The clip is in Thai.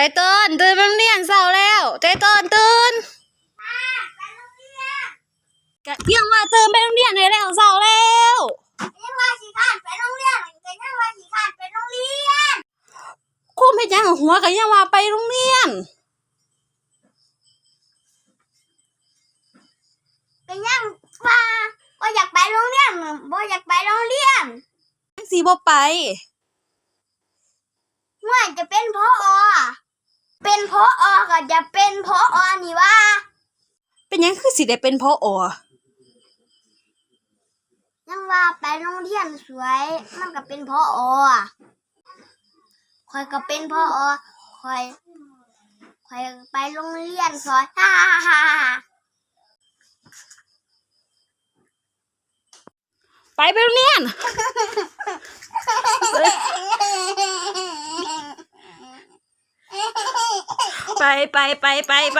ใจเติ้นตื่นไปโรงเรียนเสาร์แล้ว ใจเติ้นตื่นกะเที่ยงว่าตื่นไปโรงเรียนได้แล้วเสาร์แล้วยังว่าขี้ข้านไปโรงเรียนก็ยังว่าขี้ข้านไปโรงเรียนครูไม่จังหัวก็ยังว่าไปโรงเรียนก็ยังว่าบ่อยากไปโรงเรียนบ่อยากไปโรงเรียนจังสีบ่ไป ว่าจะเป็นพอ เป็นพอก็จะเป็นพอนี่ว่า เป็นหยังคือสิได้เป็นพ่ออยังว่าไปโรงเรียนสวย มันก็เป็นพอคอยก็เป็นพอคอยคอยไปโรงเรียนสอยฮ่าฮ่าฮ่าฮ่าไปไปโรงเรียน ไปไปไปไปไป